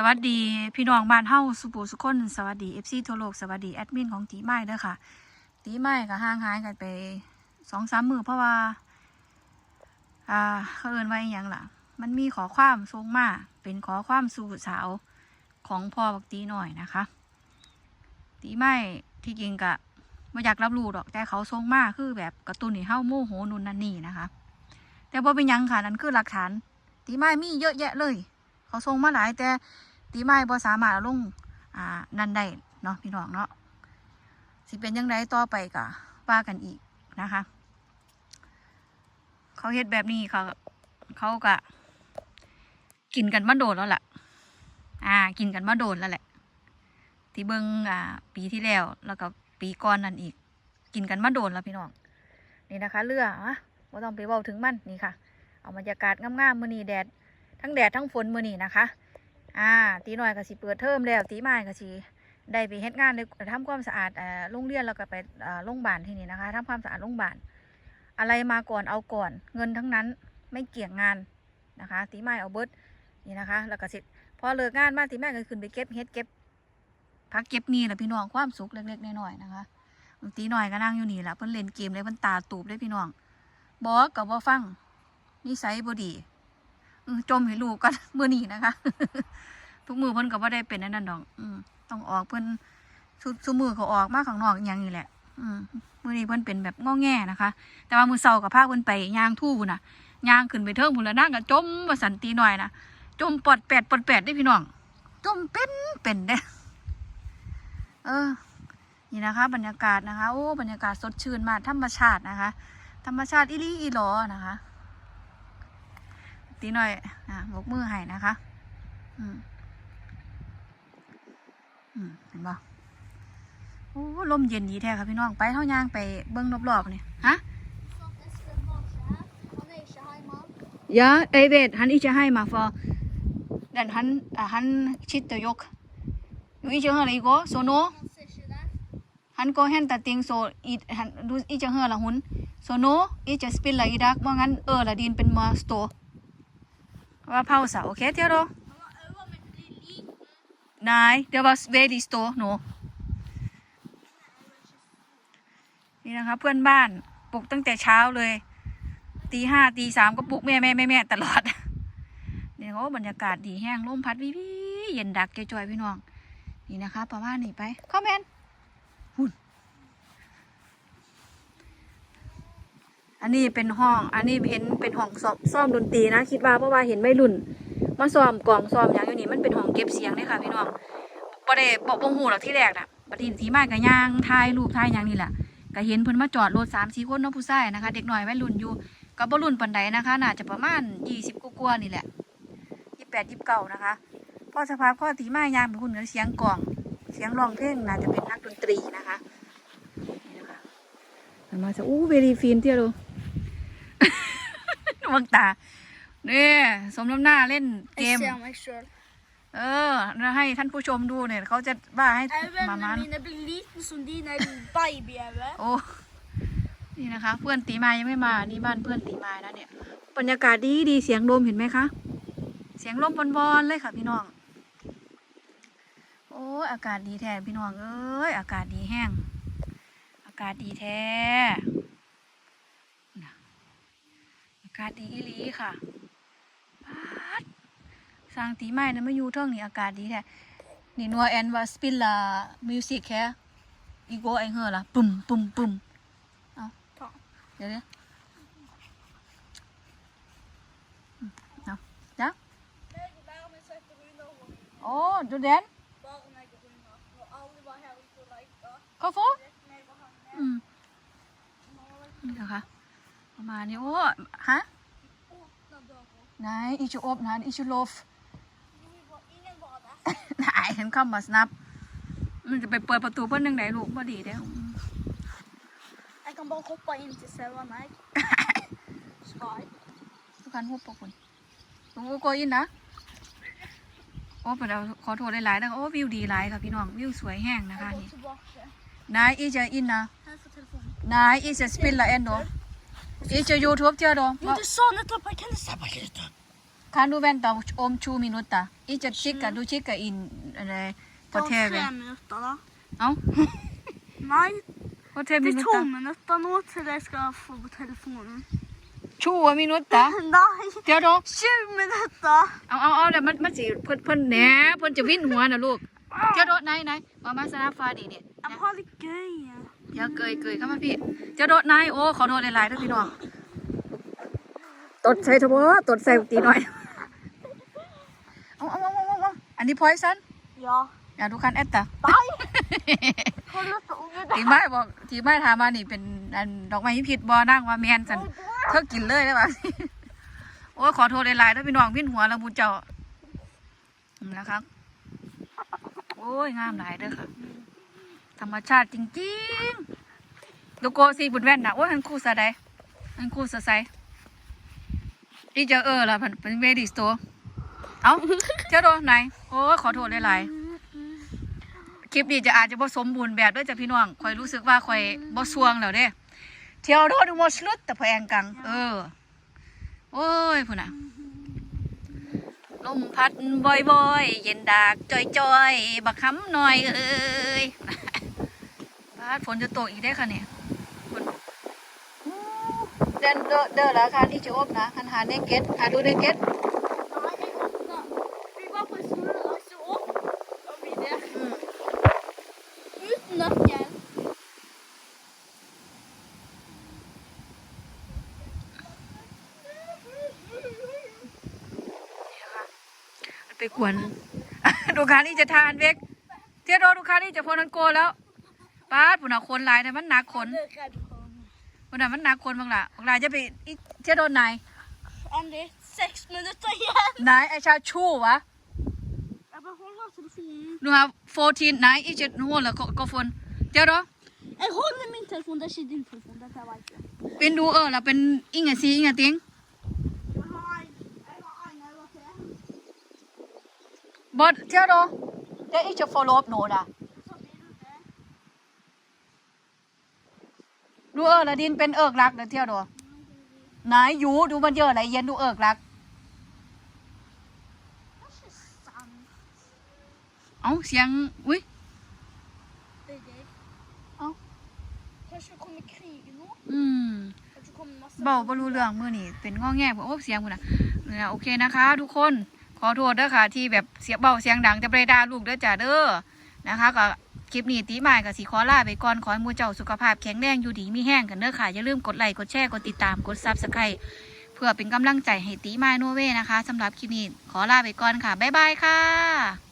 สวัสดีพี่น้องบ้านเฮาสุปูสุคนสวัสดีเอฟซีทั่วโลกสวัสดีแอดมินของตีไม้เด้อค่ะ ตีไม้ก็ห่างหายกันไปสองสามมือเพราะว่า อ่าเขาเอินไว้อย่างล่ะ มันมีขอความทรงมาเป็นขอความสู่สาวของพ่อบักตีหน่อยนะคะ ตีไม้ที่จริงกะไม่อยากรับรู้ดอกแต่เขาทรงมาคือแบบกระตุ้นให้เฮาโมโหนุนนันนี่นะคะ แต่พอเป็นยังค่ะนั่นคือหลักฐาน ตีไม้มีเยอะแยะเลย เขาส่งมาหลายแต่ ตีไม้บ่สามารถเอาลงอ่านั่นได้เนาะพี่น้องเนาะสิเป็นยังไงต่อไปกะว่ากันอีกนะคะ เขาเฮ็ดแบบนี้เขาเขากะกินกันมาโดนแล้วล่ะ อ่า กินกันมาโดนแล้วแหละ ที่เบิงอ่า ปีที่แล้ว แล้วก็ปีก่อนนั่นอีก กินกันมาโดนแล้วพี่น้อง นี่นะคะ เรืออะว่าต้องไปเว้าถึงมันนี่ค่ะ เอาบรรยากาศงามๆมือนีแดด ทั้งแดดทั้งฝนมือนีนะคะ อ่า ตีหน่อยก็สิเปิดเทอมแล้ว ตีไม้ก็สิได้ไปเฮ็ดงานในทำความสะอาดอ่าโรงเรียนแล้วก็ไปอ่าโรงพยาบาลที่นี่นะคะทำความสะอาดโรงพยาบาลอะไรมาก่อนเอาก่อน เงินทั้งนั้นไม่เกี่ยงงานนะคะ ตีไม้เอาเบิดนี่นะคะ แล้วก็สิพอเลิกงานมาตีไม้ก็ขึ้นไปเก็บเฮ็ดเก็บพักเก็บมีแหละพี่น้องความสุขเล็กๆน้อยๆนะคะตีหน่อยก็นั่งอยู่นี่แหละเพิ่นเล่นเกมเลยเพิ่นตาตูบเลยพี่น้องบอกกับว่าฟังนิสัยบ่ดี จมให้ลูกกันมือนี้นะคะ ทุกมือเพิ่นก็บ่ได้เป็นนนั้นดอก อืต้องออกเพิ่นสุสุมือเขาออกมาข้างนอกอย่างนี้แหละ อืมือนี้เพิ่นเป็นแบบง้อแง่นะคะ แต่ว่ามือเสากับพาคเพิ่นไปย่างทู่น่ะย่างขึ้นไปเทิงพุ่นล้วนั่งก็จมว่าสันตีหน่อยนะจมปอดแปดปอดแปดได้พี่น้องจมเป็นเป็นเด้เออ นี่นะคะ บรรยากาศนะคะ โอ้บรรยากาศสดชื่นมากธรรมชาตินะคะ ธรรมชาติอีหลีอีหลอนะคะ ตีหน่อยอะบกมือให้นะคะ อืมอืมเห็นบ่โอ้ลมเย็นดีแท้ค่ะพี่น้องไปเท่ายางไปเบิ้งรอบๆเนี่ยฮะยะเอเวดฮันอีจะให้มาฟอดันฮันอะฮันชิดตัวยกนูอีจะเฮอะไรก็โซโนฮันก็แห่นตาติงโซอีฮันดูอีจะเฮอละหุนโซโนอีจะสปินอะไรดักว่างั้นเออละดินเป็นมาสโต pausa, ok, Theodor? Nej, det var very stå nu. นี่นะคะเพื่อนบ้านปลุกตั้งแต่เช้าเลย ตีห้าตีสามก็ปลุกแม่แม่แม่แม่ตลอดเนี่ยเขาบรรยากาศดีแห้งลมพัดวิวเย็นดักจอยๆพี่น้อง นี่นะคะประมาณนี้ไป คอมเมนหุ่ อันนี้เป็นห้อง อันนี้เห็นเป็นห้องซ้อมซ้อมดนตรีนะ คิดว่าเพราะว่าเห็นไม่รุ่น มาซ้อมกล่องซ้อมอย่างอยู่นี่มันเป็นห้องเก็บเสียงเลยค่ะพี่น้องบ่ได้บอกบ่ฮู้หรอกที่แรกน่ะบัดนี้ที่มาก็ย่างถ่ายรูปถ่ายหยังนี่แหละก็เห็นเพิ่นมาจอดรถ3-4คนเนาะผู้ชายนะคะ เด็กหน้อยวัยรุ่นอยู่ก็บ่รุ่นปานใดนะคะ น่าจะประมาณ20กว่านี่แหละ28 29นะคะพอสภาพข้อตีไมาย่างเป็นคนกับเสียงกล่องเสียงร้องเพลงน่าจะเป็นนักดนตรีนะคะนี่นะคะมันมาจะอู้เวรีฟินเที่ยวดู วังตาเนี่ยสมน้ำหน้าเล่นเกม Jag ser mig själv. เออแล้วให้ท่านผู้ชมดูเนี่ยเขาจะว่าให้ Även มา när มัน mina blir liten som dina baby eller? โอ้นี่นะคะ เพื่อนตีมายังไม่มา นี่บ้านเพื่อนตีมานะเนี่ยบรรยากาศดีดีเสียงลมเห็นไหมคะ เสียงลมบอนๆเลยค่ะพี่น้อง โอ้ยอากาศดีแท้พี่น้องเอ้ยอากาศดีแห้งอากาศดีแท้น่ะอากาศดีอีหลีค่ะปาดสร้างตีไม้นะมาอยู่เท่งนี่อากาศดีแท้นี่นัวแอนว่าสปิลลามิวสิกแค่อีโกไอเฮอละปุ่มปุ่มปุ่มเอาเดี๋ยวเดี๋ยวเอาจ้ะโอ้ดูแดน Bara när jag ประมาณนี้โอ้ฮะ Öppna dörren. ไหนอีชูอบนะอีชูโลฟ Ingen var- Ingen var där. ไหนเห็นเข้ามาสนับ มันจะไปเปิดประตูเพื่อนยังไงลูกพอดีเด้อ Jag kan bara hoppa in till Selva. Nej. Skoj. ทุกการหุบปกคุณลูกโกอินนะโอ้เป็นเราขอโทษหลายๆนะโอ้วิวดีหลายค่ะพี่น้องวิวสวยแห้งนะคะ Jag går นี่ tillbaka. นายอีจะอินนะ Här får telefonen. นายอีจะสปินละเอ็นโด อีจะยูทูบเจอโด Jo, du sa nettopp att jag kunde säga på Youtube. ใคร kan du vänta om 20 minuter? Inte kika, du kikar in eh, på Ta TV. tre minutter, da. Ja, Nei, på tre det er to minutter. minutter nå til jeg skal få på telefonen. 20 minutter? Nei, เดี๋ยวดอก20 minutter! เอาเอาเอาเดี๋ยวมันมันสิเพิ่นเพิ่นแหน่เพิ่นจะวิ่นหัวนะลูก เดี๋ยวดอกไหนไหนมามาสนาฟ้าดีเนี่ย Jeg har det gøy. เดี๋ยวเกยเกยเข้ามาพี่เดี๋ยวดอกไหนโอ้ขอโทษหลายๆด้วยพี่น้องตดใส่ทบตดใส่ตีหน่อยเอาเอาเอาเอาเอาอันนี้พอยซัน Ja. อย่าดูคันแอตตา Nei! Hold opp unge ทีไม้บอกทีไม้ถามมานี่เป็นอันดอกไม้ผิดบอนั่งว่าแมนสันเธอกินเลยได้ปะโอ้ยขอโทษหลายๆด้วยพี่น้องวิ่นหัวแล้วบุญเจ้าอืมนะครับโอ้ยงามหลายเด้อค่ะ ธรรมชาติจริงๆดูโกสีบุญแว่นนะโอ้ยมันคู่สะใดมันคู่สะใสดีเจอเออละมันเป็นเวดีสโตเอ้าเจ้าโดนไหนโอ้ยขอโทษหลายๆคลิปนี้จะอาจจะบ่สมบูรณ์แบบเด้วยจ้ะพี่น้องคอยรู้สึกว่าคอยบ่สวงแล้วเด้เที่ยวโดนหมดสลุดแต่พอแองกัง เออ โอ้ยพุ่นน่ะลมพัดบ่อยๆ เย็นดากจอยๆ บักคำหน่อยเอ้ยพาด ฝนจะตกอีกได้อค่ะเนี่ยฝนอู้เดินเด้อเด้อแล้วค่ะที่จะอบนะหันหาเนเก็ตหาดูเนเก็ต Nei, jeg venter. Vi var på skolen og så opp. Og vi der. อืม Uten nøkkel. ไปกวนดูคานี่จะทานเวกเที่ยวโดดูคานี่จะพอนันโกแล้ว ป้าดปุ่นอะคนหลายแต่มันหนักคน Det er redd for meg. ปุ่นอะมันหนักคนบางละบางลายจะไปอีเที่ยวโดนไหน Andy, seks minutter igjen. ไหนไอชาชูวะ Jeg beholder telefonen. ดูฮะ14ไหนอีเจ็ดหัวแล้วก็ก็ฟนเที่ยวโด Jeg holder min telefon, det er ikke din telefon. Dette vet jeg. เป็นดูเออแล้วเป็นอิงไงซีอิงไงติง Jeg har en, jeg har en øye til. บอสเที่ยวโดเดี๋ยวอีจะ follow up โนดอะ Så blir du det. ดูเออแล้วดินเป็นเอิกรักเดี๋ยวเที่ยวโดไหนอยู่ดูมันเยอะอะไรเย็นดูเอิกรัก Det er ikke sant. เอ้าเสียง อุ้ย Det er gøy. Au. Kanskje det kommer krig nå? อืม Kanskje det kommer masse เบาบ่รู้เรื่องมื้อนี้เป็นง้อแง่บ่โอ้เสียงพุ่นน่ะเนี่ยโอเคนะคะ ทุกคนขอโทษเด้อค่ะที่แบบเสียงเบาเสียงดังจะบ่ไปด่าลูกเด้อจ้าเด้อนะคะก็ คลิปนี้ตีหมายก็สิขอลาไปก่อน ขอให้มูเจ้าสุขภาพแข็งแรงอยู่ดีมีแห้งกันเด้อค่ะ อย่าลืมกดไลค์กดแชร์กดติดตามกดซับสไครต์เพื่อเป็นกำลังใจให้ตีหมายโนเวนะคะสำหรับคลิปนี้ขอลาไปก่อนค่ะ บ๊ายบายค่ะ